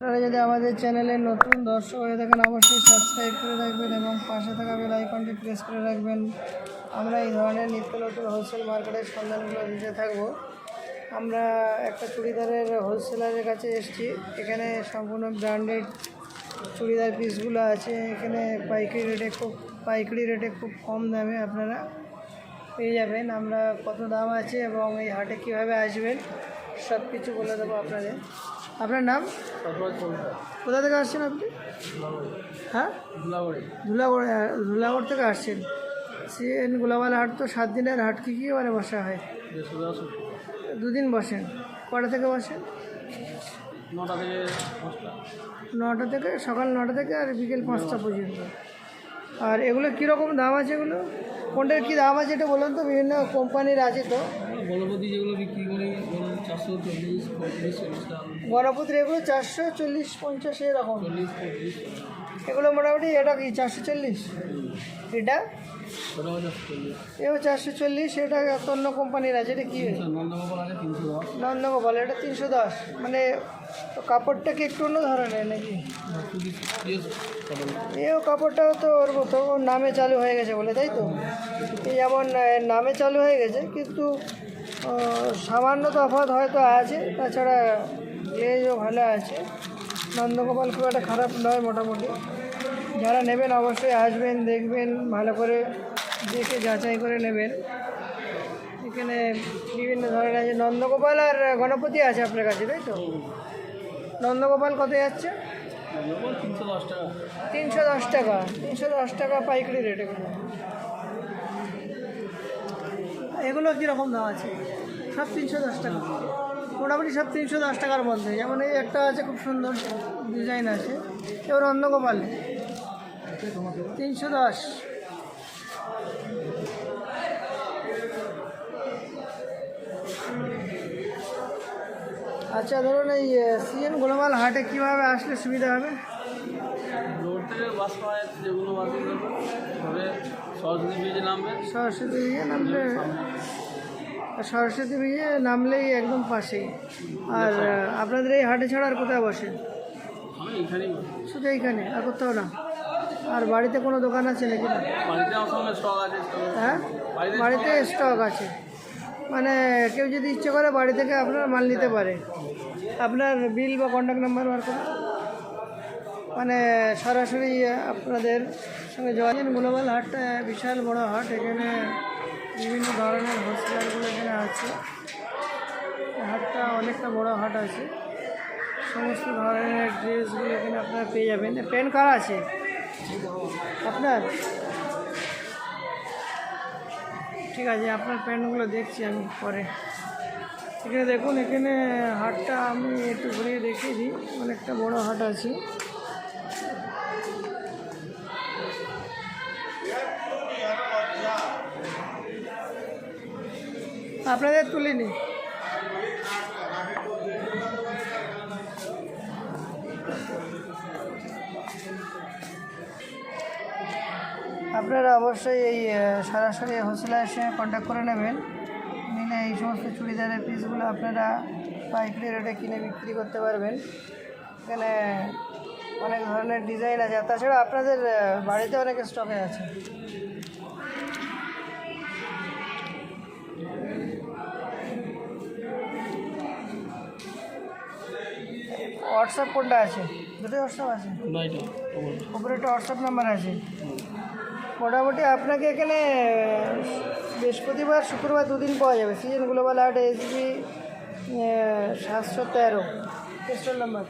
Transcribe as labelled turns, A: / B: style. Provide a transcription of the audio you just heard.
A: আপনারা যদি আমাদের চ্যানেলে নতুন দর্শক হয়ে থাকেন, অবশ্যই সাবস্ক্রাইব করে রাখবেন এবং পাশে থাকা বেল আইকনটি প্রেস করে রাখবেন। আমরা এই ধরনের নিত্য নতুন হোলসেল মার্কেটের সন্ধানগুলো দিতে থাকব। আমরা একটা চুড়িদারের হোলসেলারের কাছে এসেছি। এখানে সম্পূর্ণ ব্র্যান্ডেড চুড়িদার পিসগুলো আছে। এখানে পাইকারি রেটে খুব পাইকারি রেটে খুব কম দামে আপনারা পেয়ে যাবেন। আমরা কত দাম আছে এবং এই হাটে কীভাবে আসবেন সব কিছু বলে দেবো আপনাদের। আপনার নাম? কোথা থেকে আসছেন আপনি? হ্যাঁ? ধুলাগড় ধুলাগড় থেকে আসছেন। সিএন গোলাবাল হাট তো সাত দিনের হাট কী কী মানে বসা হয়? দুদিন বসেন। কটা থেকে বসেন?
B: নটা থেকে
A: নটা থেকে সকাল নটা থেকে আর বিকেল পাঁচটা পর্যন্ত। আর এগুলো কীরকম দাম আছে এগুলো? কোনটার কী দাম আছে এটা বলুন তো? বিভিন্ন কোম্পানির আছে তো।
B: গণপতি যেগুলো বিক্রি করি চারশো চল্লিশ পঁয়ত্রিশ চল্লিশ
A: গণপতির এগুলো চারশো চল্লিশ পঞ্চাশ এরকম।
B: চল্লিশ পঁয়ত্রিশ
A: এগুলো মোটামুটি এটা কি, চারশো চল্লিশ? এটা? এও চারশো চল্লিশ, এটা অন্য কোম্পানির আছে, এটা কী?
B: নন্দগোপাল,
A: এটা তিনশো দশ। মানে কাপড়টা কি একটু অন্য ধরনের নাকি? এও কাপড়টাও তো ওর মতো নামে চালু হয়ে গেছে বলে, তাই তো? যেমন নামে চালু হয়ে গেছে, কিন্তু সামান্য তফাৎ হয়তো আছে, তাছাড়া গ্লেজও ভালো আছে। নন্দগোপাল খুব একটা খারাপ নয় মোটামুটি। যারা নেবেন অবশ্যই আসবেন, দেখবেন, ভালো করে দেখে যাচাই করে নেবেন। এখানে বিভিন্ন ধরনের আছে। নন্দগোপাল আর গণপতি আছে আপনার কাছে, তাই তো? নন্দগোপাল কত যাচ্ছে?
B: তিনশো দশ টাকা।
A: তিনশো দশ টাকা পাইকারি রেট এগুলো এগুলো কীরকম দাম আছে? সব তিনশো দশ টাকা। মোটামুটি সব তিনশো দশ টাকার মধ্যে। যেমন এই একটা আছে খুব সুন্দর ডিজাইন আছে। এবার অন্ধগোপাল তিনশো দশ। আচ্ছা ধরুন এই সিএন গোলমাল হাটে কীভাবে আসলে সুবিধা হবে?
B: রোড থেকে বাস পাওয়া যাচ্ছে যেগুলো সরস্বতী ব্রিজে নামবে।
A: সরস্বতী নামলে সরস্বতী বিয়ে নামলেই একদম পাশেই। আর আপনাদের এই হাটে ছাড়া আর কোথায় বসে। শুধু এইখানে আর কোথাও না। আর বাড়িতে কোনো দোকান আছে নাকি? না হ্যাঁ?
B: বাড়িতে
A: বাড়িতে স্টক আছে। মানে কেউ যদি ইচ্ছে করে বাড়ি থেকে আপনার মাল নিতে পারে। আপনার বিল বা কন্ট্যাক্ট নাম্বার বার করে মানে সরাসরি আপনাদের সঙ্গে যোগাযোগ গ্লোবাল হাটটা বিশাল বড় হাট এখানে বিভিন্ন ধরনের হোলসেলারগুলো এখানে আছে। হাটটা অনেকটা বড় হাট আছে। সমস্ত ধরনের ড্রেসগুলো এখানে আপনারা পেয়ে যাবেন। পেন কার আছে? আপনার? ঠিক আছে, আপনার প্যান্টগুলো দেখছি আমি পরে। এখানে দেখুন, এখানে হাটটা আমি একটু ঘুরিয়ে দেখিয়ে দিই। অনেকটা বড় হাট আছে। আপনাদের তুলিনি আপনারা অবশ্যই এই সরাসরি হোলসেলারের সঙ্গে কন্ট্যাক্ট করে নেবেন। নিলে এই সমস্ত চুড়িদারের পিসগুলো আপনারা পাইকারি রেটে কিনে বিক্রি করতে পারবেন। এখানে অনেক ধরনের ডিজাইন আছে। তাছাড়া আপনাদের বাড়িতে অনেক স্টকে আছে। হোয়াটসঅ্যাপ কোনটা আছে? দুটোই হোয়াটসঅ্যাপ আছে? উপরে একটা হোয়াটসঅ্যাপ নাম্বার আছে। মোটামুটি আপনাকে এখানে বৃহস্পতিবার শুক্রবার দুদিন পাওয়া যাবে। সিজন গ্লোবাল আর্ট এসবি সাতশো তেরো পেস্টল নাম্বার।